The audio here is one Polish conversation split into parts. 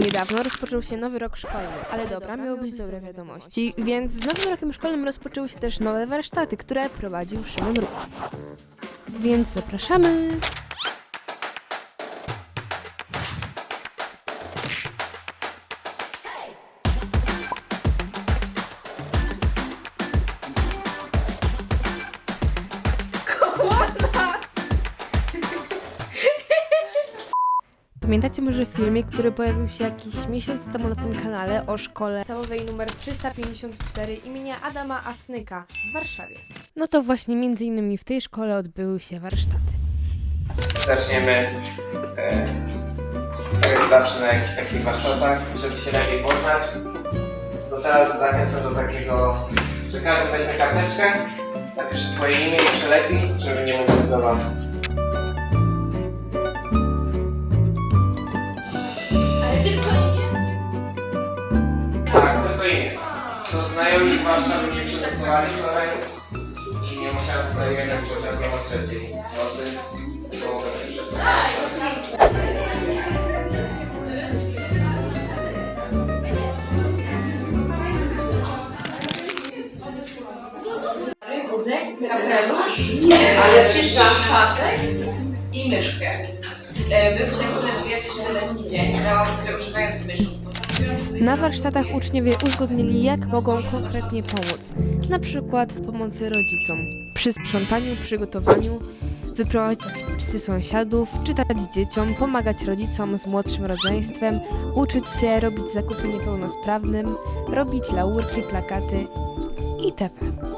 Niedawno rozpoczął się nowy rok szkolny, ale dobra, miały być dobre wiadomości, więc z nowym rokiem szkolnym rozpoczęły się też nowe warsztaty, które prowadził Szymon Ruch. Więc zapraszamy! Pamiętacie może filmik, który pojawił się jakiś miesiąc temu na tym kanale o szkole podstawowej numer 354 imienia Adama Asnyka w Warszawie? No to właśnie między innymi w tej szkole odbyły się warsztaty. zaczniemy e, jak zawsze na jakichś takich warsztatach, żeby się lepiej poznać. To teraz zachęcam do takiego, że każdy weźmie karteczkę, napisze swoje imię i przelepi, żeby nie mówił do Was. To znajomi z Warszawy nie przygotowali wczoraj i nie musiałem tutaj jechać pociągiem o trzeciej nocy, bo mogłem się przeprowadzić. wózek, kapelusz, ale przyszłam pasek i myszkę. E, Był ciągle wietrzny letni dzień, używając myszki. Na warsztatach uczniowie uzgodnili, jak mogą konkretnie pomóc. Na przykład w pomocy rodzicom, przy sprzątaniu, przygotowaniu, wyprowadzić psy sąsiadów, czytać dzieciom, pomagać rodzicom z młodszym rodzeństwem, uczyć się robić zakupy niepełnosprawnym, robić laurki, plakaty itp.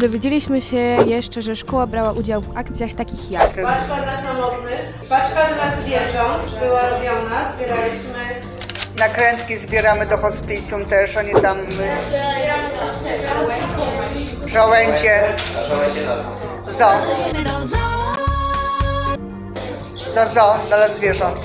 Dowiedzieliśmy się jeszcze, że szkoła brała udział w akcjach takich jak Paczka dla samotnych, paczka dla zwierząt była robiona, zbieraliśmy Nakrętki zbieramy do hospicjum też, oni tam y, żołędzie, A żołędzie na co? zo. Do zo, dla zwierząt.